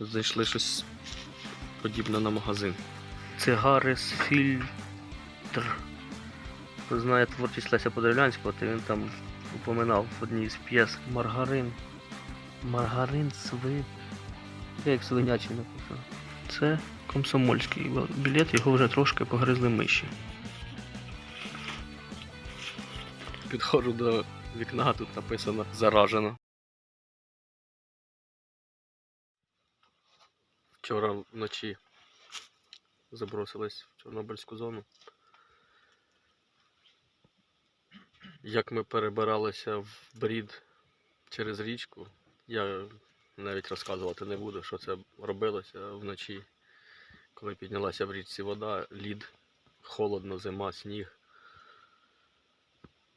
Зайшли щось подібне на магазин. Цигари з фільтр. Хто знає творчість Леся Подолянського, то він там упоминав в одній з п'єс маргарин. Маргарин. Таке як свинячий написано. Це комсомольський білет, його вже трошки погризли миші. Підходжу до вікна, тут написано заражено. Вчора вночі забросились в Чорнобильську зону. Як ми перебиралися в брід через річку, я навіть розказувати не буду, що це робилося вночі, коли піднялася в річці вода, лід, холодно, зима, сніг.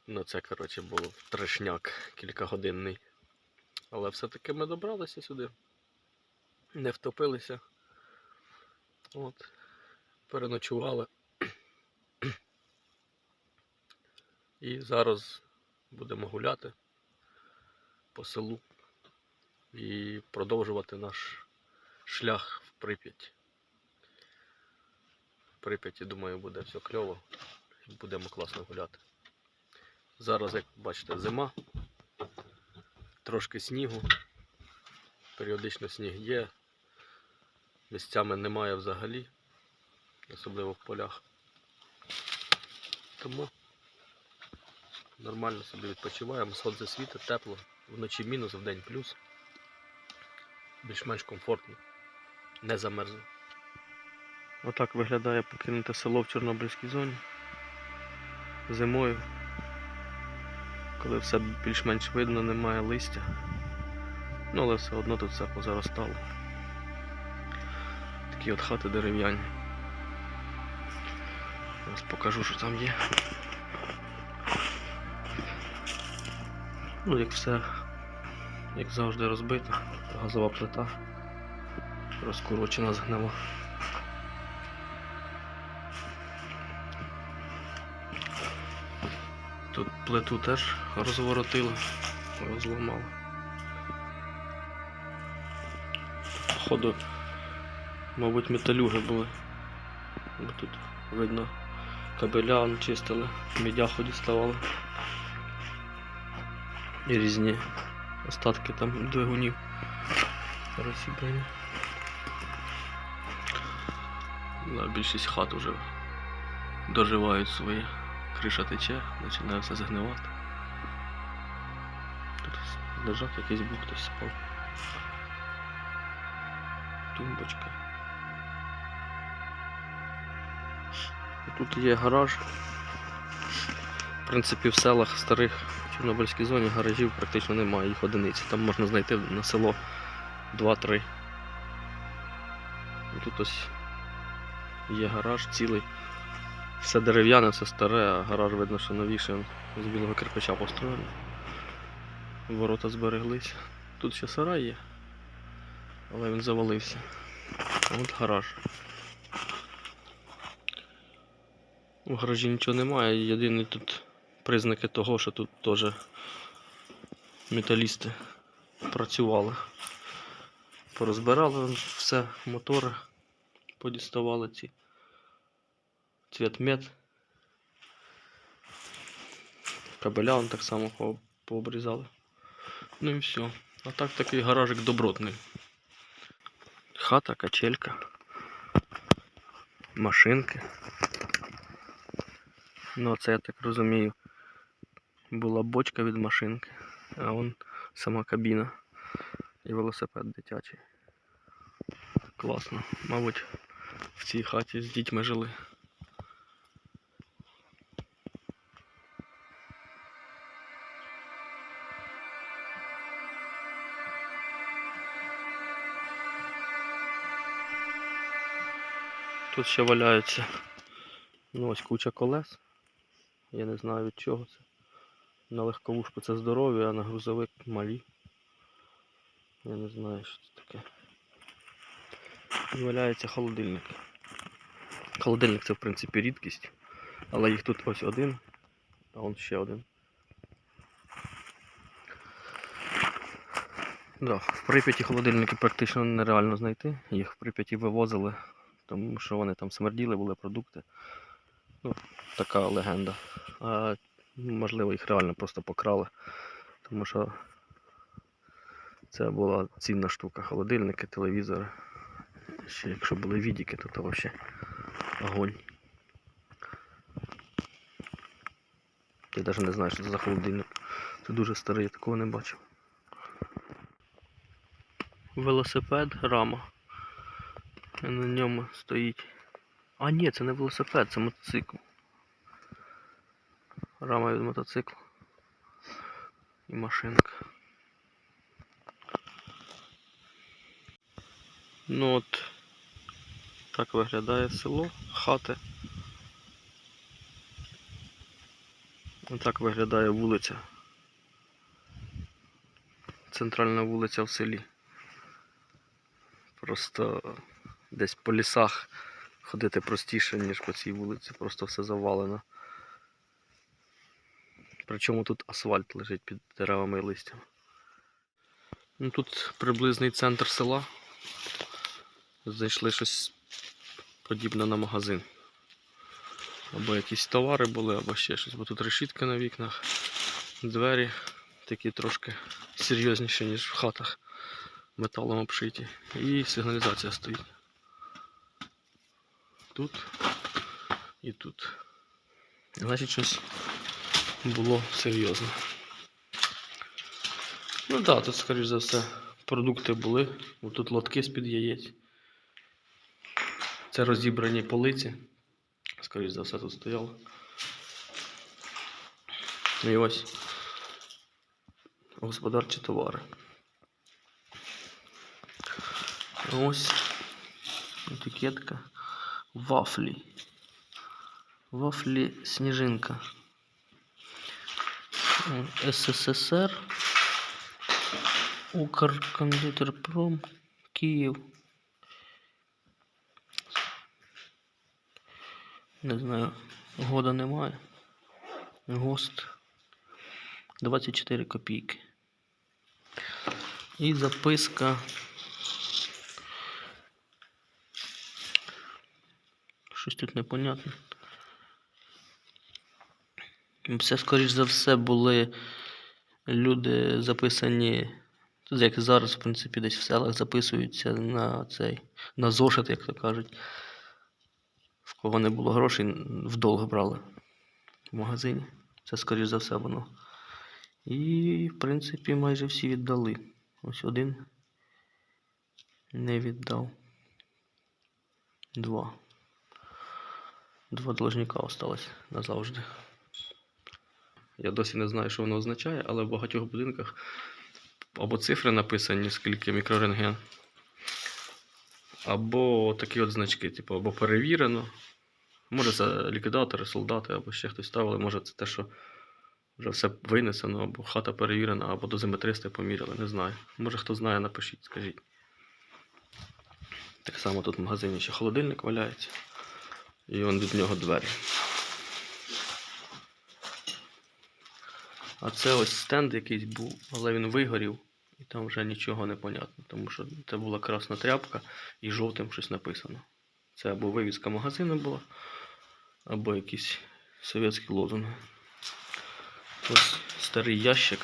Ну це, коротше, був трешняк кількагодинний. Але все-таки ми добралися сюди. Не втопилися. От. Переночували. І зараз будемо гуляти по селу і продовжувати наш шлях в Прип'ять. В Прип'яті, думаю, буде все кльово будемо класно гуляти. Зараз, як бачите, зима, трошки снігу, періодично сніг є, місцями немає взагалі, особливо в полях. Тому нормально собі відпочиваємо, сонце світить, тепло, вночі мінус, вдень плюс. Більш-менш комфортно, не замерзне. Отак виглядає покинуте село в Чорнобильській зоні. Зимою коли все більш-менш видно, немає листя. Ну, але все одно тут все позаростало. Такі от хати дерев'яні. Зараз покажу, що там є. Ну, як все, як завжди розбито, газова плита, розкурочена згнила. Тут плиту теж розворотили, розламали. Походу, мабуть, металюги були. Тут видно кабеля чистили, мідяху діставали. І різні остатки там двигунів розібрані. Да, більшість хат уже доживають своє криша тече, починає все загнивати. Тут лежак якийсь був, хтось спав. Тумбочка. Тут є гараж. В принципі, в селах старих в Чорнобильській зоні гаражів практично немає, їх одиниці. Там можна знайти на село 2-3. Тут ось є гараж цілий. Все дерев'яне, все старе, а гараж видно, що новіше з білого кирпича построєний. Ворота збереглися. Тут ще сарай є, але він завалився. От гараж. У гаражі нічого немає, єдині тут признаки того, що тут теж металісти працювали. Порозбирали все, мотори подіставали ці цвет. Кабеля он так само по- пообрізали. Ну і все. А так такий гаражик добротний. Хата, качелька. Машинки. Ну, це я так розумію. Була бочка від машинки, а он сама кабіна і велосипед дитячий. Класно. Мабуть, в цій хаті з дітьми жили. Тут ще валяються ну, ось куча колес. Я не знаю від чого це. На легковушку це здорові, а на грузовик малі. Я не знаю, що це таке. І валяється холодильник. Холодильник це в принципі рідкість, але їх тут ось один, а он ще один. Да, в Прип'яті холодильники практично нереально знайти. Їх в Прип'яті вивозили, тому що вони там смерділи, були продукти. Ну, така легенда. А можливо, їх реально просто покрали. Тому що це була цінна штука. Холодильники, телевізори. Ще якщо були відіки, то це взагалі огонь. Я навіть не знаю, що це за холодильник. Це дуже старий, я такого не бачив. Велосипед рама. На ньому стоїть. А ні, це не велосипед, це мотоцикл. Рама від мотоцикла. І машинка. Ну от так виглядає село, хати. Отак виглядає вулиця. Центральна вулиця в селі. Просто десь по лісах ходити простіше, ніж по цій вулиці, просто все завалено. Причому тут асфальт лежить під деревами і листям. Ну, тут приблизний центр села. Знайшли щось подібне на магазин. Або якісь товари були, або ще щось. Бо тут решітки на вікнах, двері такі трошки серйозніші, ніж в хатах металом обшиті. І сигналізація стоїть. Тут і тут. Значить, щось було серйозне. Ну так, тут, скоріш за все, продукти були. Ось Тут лотки з-під яєць. Це розібрані полиці. Скоріш за все тут стояло. Ну і ось господарчі товари. Ось етикетка. Вафлі. Вафлі сніжинка. СССР. Укркондитерпром. Київ. Не знаю, года немає. ГОСТ 24 копійки. І записка. Тут непонятне. Це, скоріш за все, були люди записані, як зараз, в принципі, десь в селах записуються на цей, на зошит, як то кажуть. В кого не було грошей, в долг брали в магазині. Це, скоріш за все, воно. І, в принципі, майже всі віддали. Ось один не віддав. Два. Два должника осталось назавжди. Я досі не знаю, що воно означає, але в багатьох будинках або цифри написані, скільки мікрорентген, або такі от значки, типу, або перевірено. Може, це ліквідатори, солдати, або ще хтось ставили, може це те, що вже все винесено, або хата перевірена, або дозиметристи поміряли, не знаю. Може хто знає, напишіть, скажіть. Так само тут в магазині ще холодильник валяється. І он від нього двері. А це ось стенд якийсь був, але він вигорів, і там вже нічого не понятно, тому що це була красна тряпка і жовтим щось написано. Це або вивіска магазину була, або якісь совєтські лозунги. Ось старий ящик,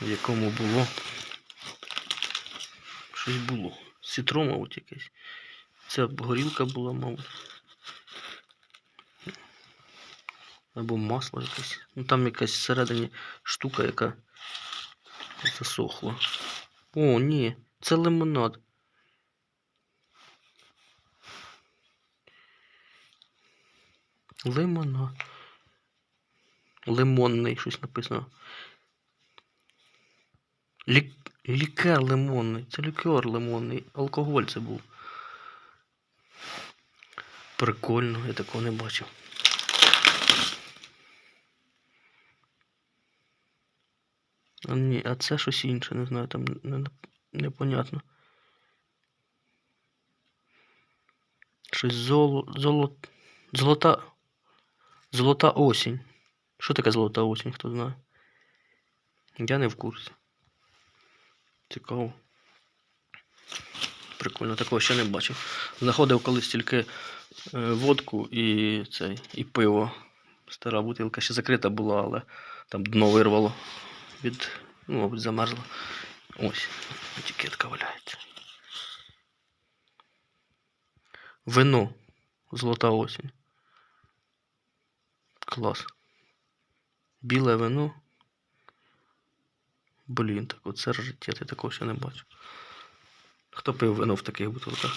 в якому було щось було. Сітро, якесь. Це горілка була, мабуть. Або масло якесь. Ну там якась всередині штука, яка засохла. О, ні, це лимонад. Лимонад. Лимонний, щось написано. Лік... Лікер лимонний. Це лікер лимонний. Алкоголь це був. Прикольно, я такого не бачив. А ні, а це щось інше, не знаю, там не, не- непонятно. Щось золо, золо, золота. Золота осінь. Що таке золота осінь, хто знає? Я не в курсі. Цікаво. Прикольно, такого ще не бачив. Знаходив колись тільки е, водку і цей, і пиво. Стара бутилка ще закрита була, але там дно вирвало від. Ну, мабуть, замерзло. Ось, етикетка валяється. Вино. Золота осінь. Клас. Біле вино. Блін, так оце життя, я такого ще не бачу. Хто пив вино в таких бутилках?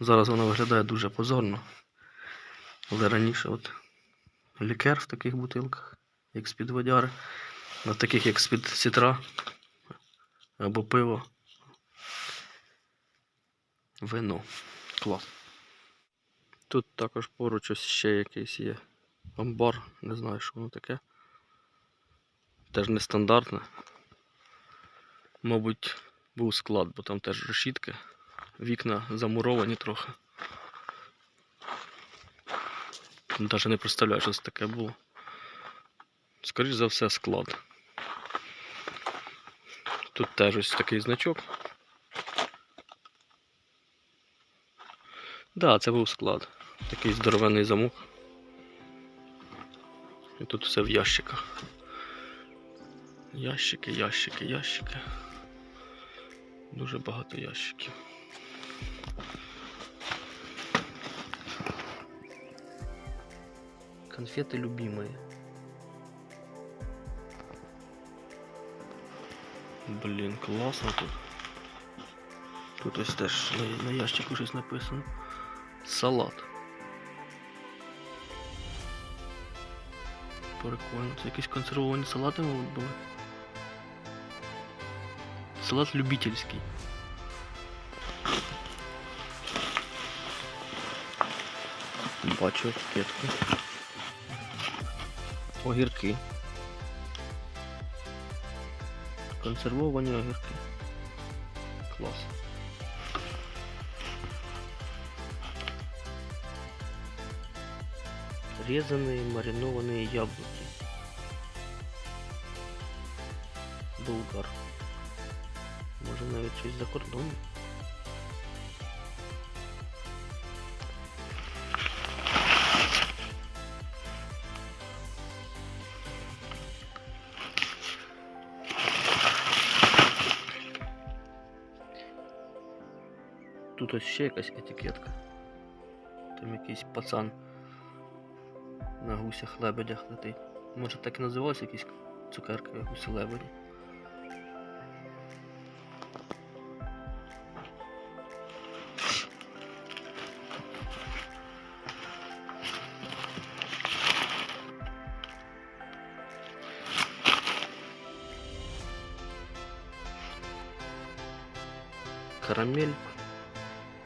Зараз воно виглядає дуже позорно. Але раніше от лікер в таких бутилках, як з-під водяри, на таких як з-під сітра або пиво. Вино. Клас. Тут також поруч ще якийсь є амбар, не знаю, що воно таке. Теж нестандартне. Мабуть, був склад, бо там теж решітки. Вікна замуровані трохи. Навіть не представляю, що це таке було. Скоріше за все, склад. Тут теж ось такий значок. Да, це був склад. Такий здоровенний замок. І тут все в ящиках. Ящики, ящики, ящики. Дуже багато ящиків. Конфеты любимые. Блін, класно тут. Тут ось теж на, на ящику щось написано. Салат. Прикольно. Це якісь консервовані салати, мабуть, були. Салат любительський. Бачу етикетку. Огірки. Консервовані огірки. Клас. Резаные маринованные яблоки. Булгар. Навіть щось за кордоном. Тут ось ще якась етикетка. Там якийсь пацан на гусях лебедях летить. Може так і називалися якісь цукерки гуси лебеді.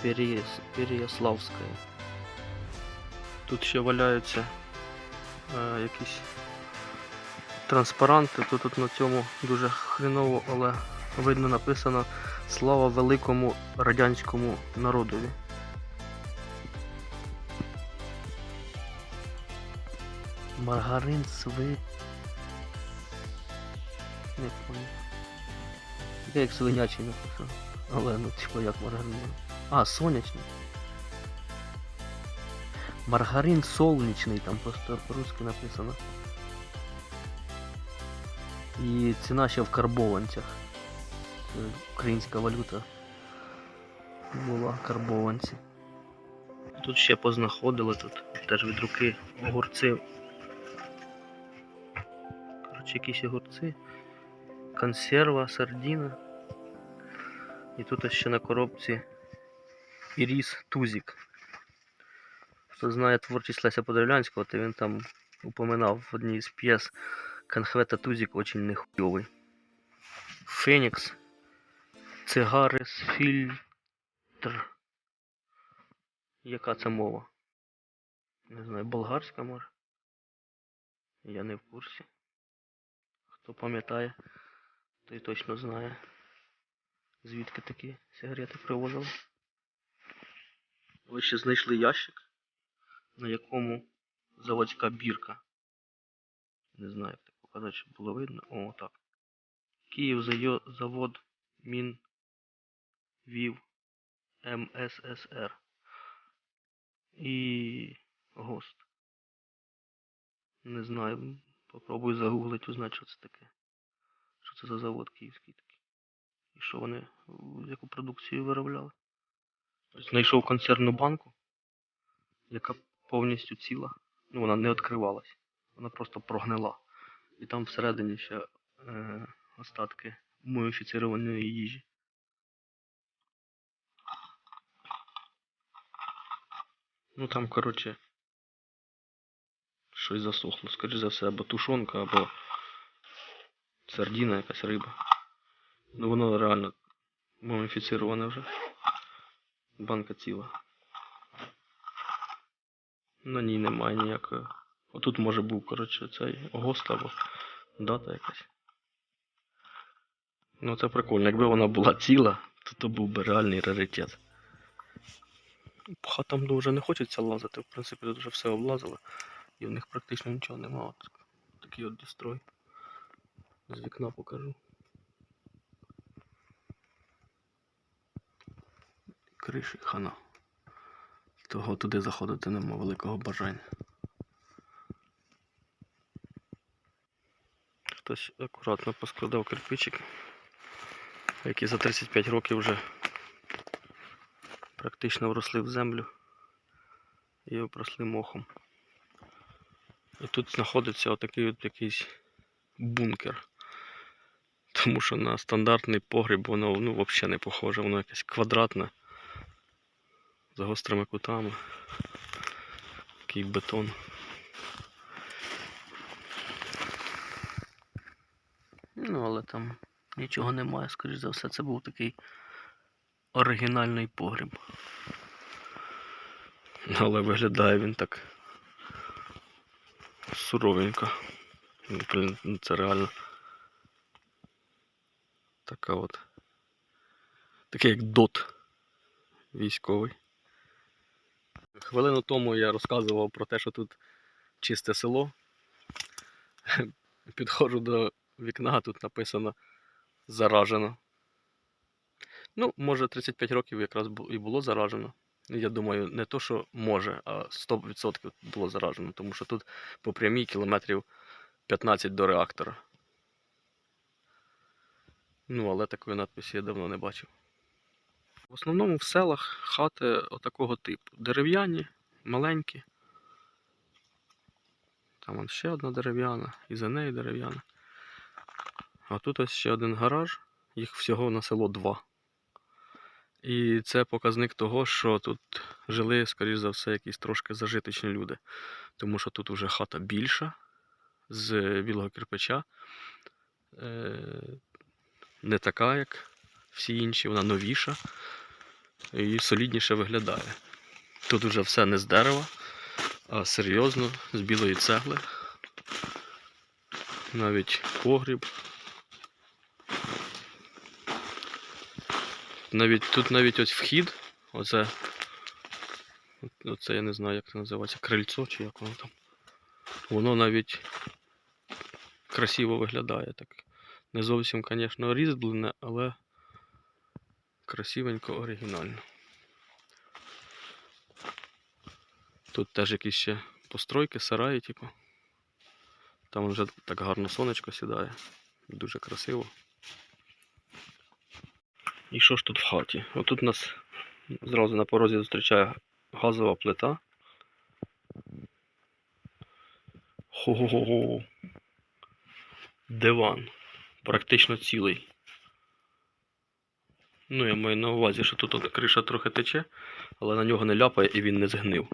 Переяс... Переяславська. Тут ще валяються е, якісь транспаранти. Тут, тут на цьому дуже хреново, але видно написано Слава великому радянському народові. Маргарин сви. Не понял. Таке як свинячий написано. Але ну типу як маргарин. А, сонячний. Маргарин солнечний, там просто по-русски написано. І ціна ще в карбованцях. Українська валюта. Була карбованці. Тут ще познаходили тут теж від руки огурці. Коротше, якісь огурці. Консерва, сардіна. І тут ще на коробці Іріс Тузік. Хто знає творчість Леся Подолянського, то він там упоминав в одній з п'єс Конхвета Тузік очень нехуйовий. Фенікс. Цигари фільтр. Яка це мова? Не знаю, болгарська може? Я не в курсі. Хто пам'ятає, той точно знає. Звідки такі сигарети привозили? Ви ще знайшли ящик, на якому заводська бірка. Не знаю, як так показати, щоб було видно. О, так. Київ завод Мін Вів МССР. І ГОСТ. Не знаю. Попробую загуглити, узнати, що це таке. Що це за завод київський такий. І що вони, яку продукцію виробляли. Знайшов консервну банку, яка повністю ціла. Ну, вона не відкривалась. Вона просто прогнила. І там всередині ще е, остатки муміфіцірованої їжі. Ну там, коротше, щось засохло. Скоріше за все, або тушонка, або сардіна, якась риба. Ну воно реально муміфіціроване вже. Банка ціла. На ній немає ніякої. Отут може був, коротше, цей гост або дата якась. Ну це прикольно. Якби вона була ціла, то то був би реальний раритет. Хатам дуже не хочеться лазити, в принципі, тут вже все облазили. І в них практично нічого нема. От такий от дестрой. З вікна покажу. Криші хана. Того туди заходити нема великого бажання. Хтось акуратно поскладав кирпичики, які за 35 років вже практично вросли в землю і обросли мохом. І тут знаходиться отакий от якийсь бункер. Тому що на стандартний погріб воно ну, взагалі не похоже, воно якесь квадратне з гострими кутами. Такий бетон. Ну, але там нічого немає, скоріш за все, це був такий оригінальний погріб. Але виглядає він так суровенько. Ну, ну це реально така от. Такий як дот військовий. Хвилину тому я розказував про те, що тут чисте село. Підходжу до вікна, тут написано заражено. Ну, може 35 років якраз і було заражено. Я думаю, не то, що може, а 100% було заражено, тому що тут по прямій кілометрів 15 до реактора. Ну, але такої надписі я давно не бачив. В основному в селах хати отакого типу. Дерев'яні, маленькі. Там ще одна дерев'яна, і за нею дерев'яна. А тут ось ще один гараж, їх всього на село два. І це показник того, що тут жили, скоріш за все, якісь трошки зажиточні люди. Тому що тут вже хата більша з білого кирпича. Е, Не така, як всі інші, вона новіша і солідніше виглядає. Тут вже все не з дерева, а серйозно, з білої цегли. Навіть погріб. Навіть тут навіть ось вхід, оце, оце я не знаю, як це називається, крильцо чи як воно там. Воно навіть красиво виглядає так. Не зовсім, звісно, різьблене, але красивенько оригінально. Тут теж якісь ще постройки, сараї, типу. Там вже так гарно сонечко сідає. Дуже красиво. І що ж тут в хаті? Отут нас зразу на порозі зустрічає газова плита. Хо-хо-хо. Диван. Практично цілий. Ну, я маю на увазі, що тут криша трохи тече, але на нього не ляпає і він не згнив.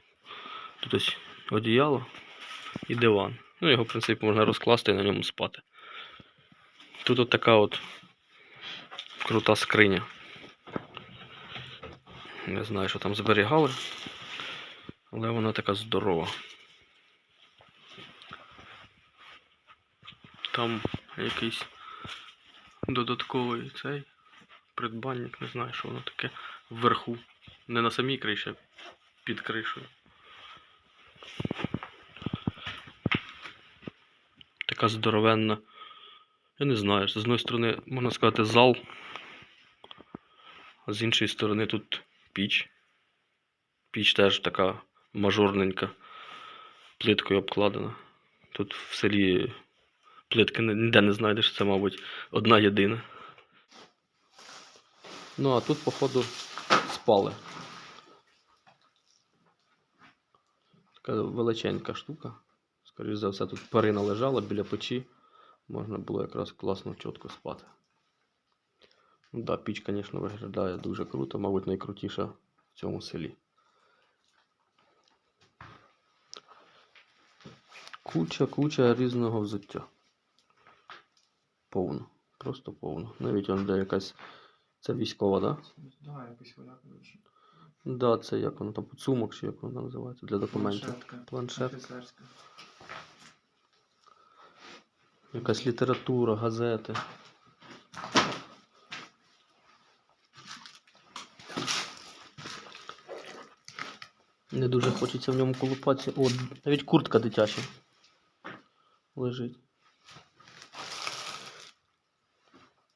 Тут ось одіяло і диван. Ну, його, в принципі, можна розкласти і на ньому спати. Тут от така от крута скриня. Не знаю, що там зберігали, але вона така здорова. Там якийсь додатковий цей придбанник, не знаю, що воно таке вверху. Не на самій криші, а під кришею. Така здоровенна Я не знаю, з одної сторони, можна сказати, зал, а з іншої сторони тут піч. Піч теж така мажорненька, плиткою обкладена. Тут в селі плитки ніде не знайдеш, це, мабуть, одна єдина. Ну, а тут, походу, спали. Така величенька штука. Скоріше за все, тут перина лежала біля печі. Можна було якраз класно чітко спати. Ну да, піч, звісно, виглядає дуже круто, мабуть, найкрутіша в цьому селі. Куча, куча різного взуття. Повно. Просто повно. Навіть он де якась. Це військова, так? Да? Да, якось вона, коротше. Да, це як воно там, підсумок, чи як воно називається, для документів. Планшетка. Планшет. Якась література, газети. Не дуже хочеться в ньому колупатися. О, навіть куртка дитяча. Лежить.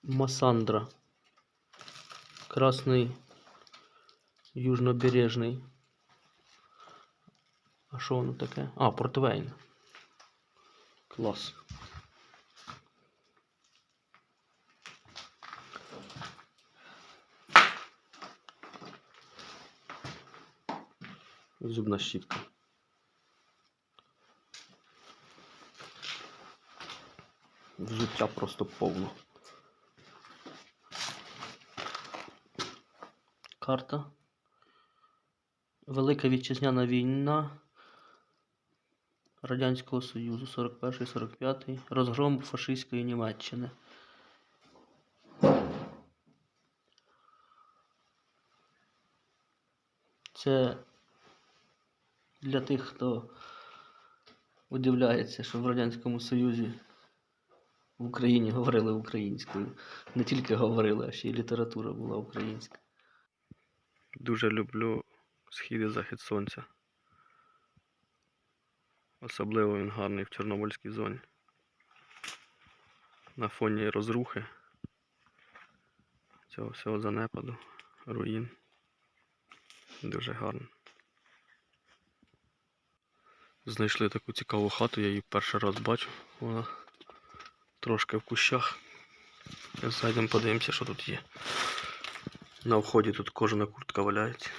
Масандра. Красний. Южнобережний. А що воно таке? А, портвейн. Клас. Зубна щітка. Взуття просто повно. Карта. Велика вітчизняна війна Радянського Союзу 41-45. Розгром фашистської Німеччини. Це для тих, хто удивляється, що в Радянському Союзі в Україні говорили українською. Не тільки говорили, а ще й література була українська. Дуже люблю схід і захід сонця. Особливо він гарний в Чорнобильській зоні. На фоні розрухи цього всього занепаду, руїн. Дуже гарно. Знайшли таку цікаву хату, я її перший раз бачу. Вона трошки в кущах. Зайдемо подивимося, що тут є. На вході тут кожана куртка валяється.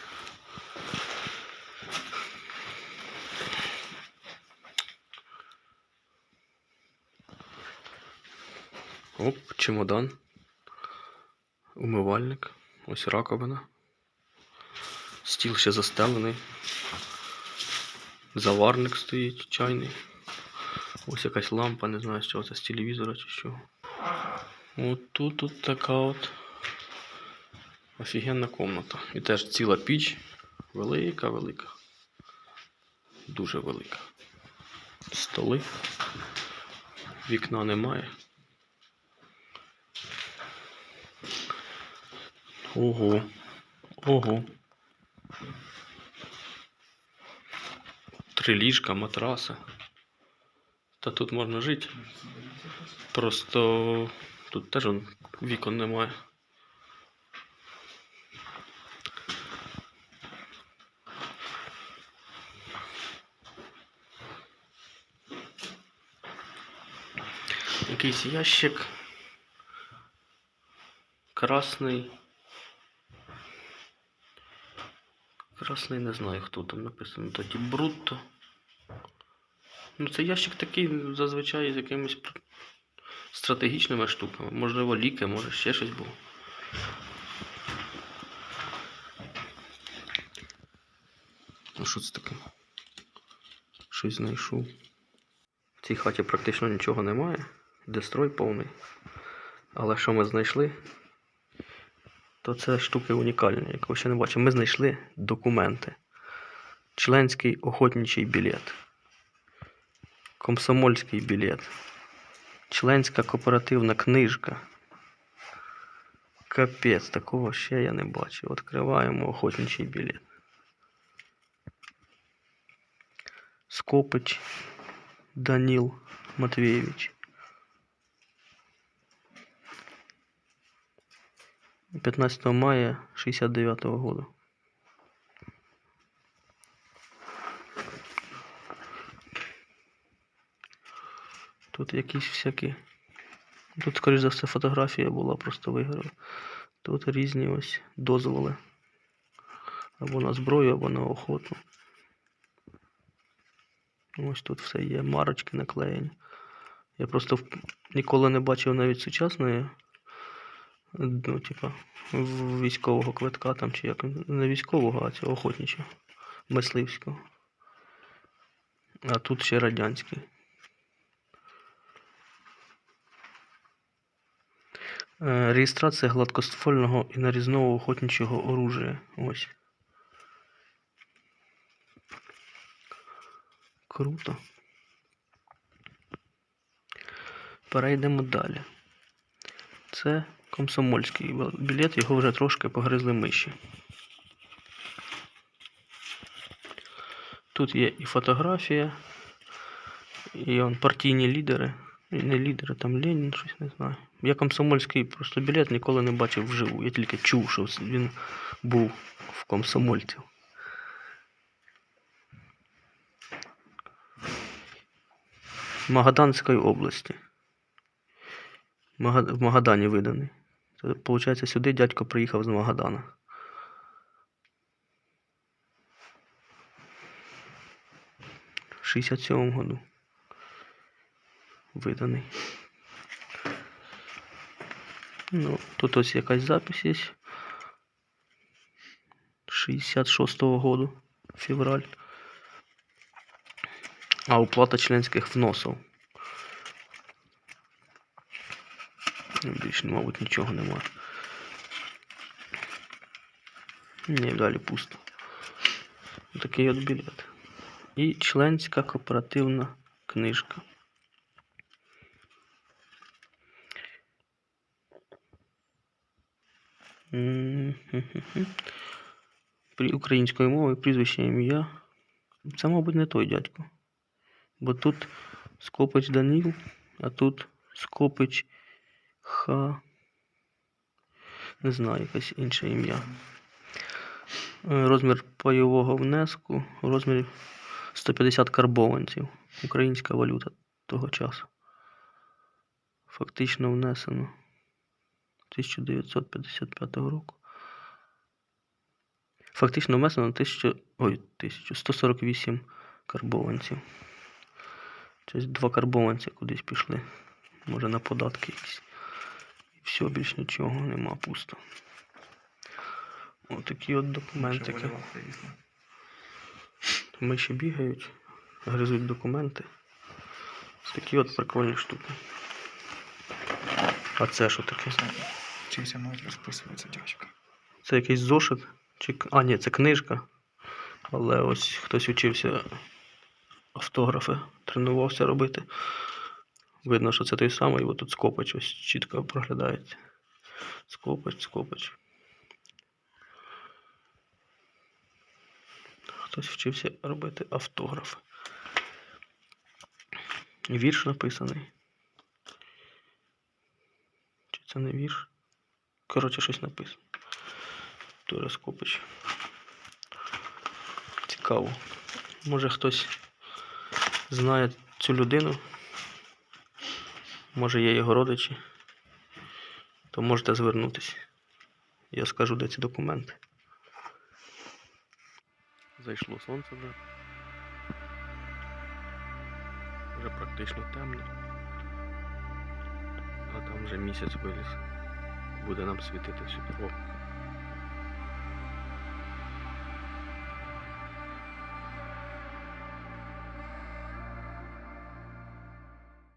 Оп, чемодан. Умивальник. Ось раковина. Стіл ще застелений. Заварник стоїть, чайний. Ось якась лампа, не знаю, з чого це з телевізора чи чого. От тут, тут така от офігенна комната. І теж ціла піч. Велика, велика. Дуже велика. Столи. Вікна немає. Ого. Ого. Три ліжка, матраси. Та тут можна жити. Просто тут теж вікон немає. Якийсь ящик. Красний. Красний не знаю, хто там написано. Тоді брутто. Ну, це ящик такий зазвичай з якимось пр- стратегічними штуками. Можливо, ліки, може ще щось було. Ну що це таке? Щось знайшов. В цій хаті практично нічого немає. Дестрой повний. Але що ми знайшли, то це штуки унікальні, якого ще не бачив. Ми знайшли документи. Членський охотничий білет. Комсомольський білет. Членська кооперативна книжка. Капець, такого ще я не бачив. Відкриваємо охотничий білет. Скопич Даніл Матвійович. 15 мая 69 года. Тут якісь всякі. Тут, скоріш за все, фотографія була, просто виграла. Тут різні ось дозволи. Або на зброю, або на охоту. Ось тут все є, марочки наклеєні. Я просто ніколи не бачив навіть сучасної, ну, типа, військового квитка там чи як. Не військового, а цього охотничого, мисливського. А тут ще радянський. Е, Реєстрація гладкоствольного і нарізного охотничого оружия. Ось. Круто. Перейдемо далі. Це комсомольський білет, його вже трошки погризли миші. Тут є і фотографія, і он, партійні лідери. І не лідери, там Ленін, щось не знаю. Я комсомольський просто білет ніколи не бачив вживу. Я тільки чув, що він був в комсомольців. Магаданської області. В Магадані виданий. Виходить, сюди дядько приїхав з Магадана. В 67 году. Виданий. Ну, тут ось якась запись є. 66-го году. Февраль. А уплата членських вносів. Більше, мабуть, нічого немає. Ні, далі пусто. Такий от білет. І членська кооперативна книжка. При українською мовою прізвище ім'я. Це, мабуть, не той дядько. Бо тут Скопич Даніл, а тут Скопич Ха. Не знаю, якесь інше ім'я. Е, Розмір пайового внеску у розмірі 150 карбованців. Українська валюта того часу. Фактично внесено 1955 року. Фактично внесено 1000, ой, 1148 карбованців. Тобто два карбованці кудись пішли. Може на податки якісь. І все, більш нічого нема пусто. Отакі от документики. Миші бігають, гризуть документи. Такі от прикольні штуки. А це що таке? Це Вчився навіть розписуватися дядька. Це якийсь зошит? Чи... А, ні, це книжка. Але ось хтось вчився автографи, тренувався робити. Видно, що це той самий, бо тут скопач ось чітко проглядається. Скопач, скопач. Хтось вчився робити автографи. Вірш написаний. Чи це не вірш? Коротше, щось написано. Тура Скопич. Цікаво. Може хтось знає цю людину. Може є його родичі. То можете звернутися. Я скажу, де ці документи. Зайшло сонце вже. Вже практично темно. А там вже місяць виліз. Буде нам світити всю дорогу.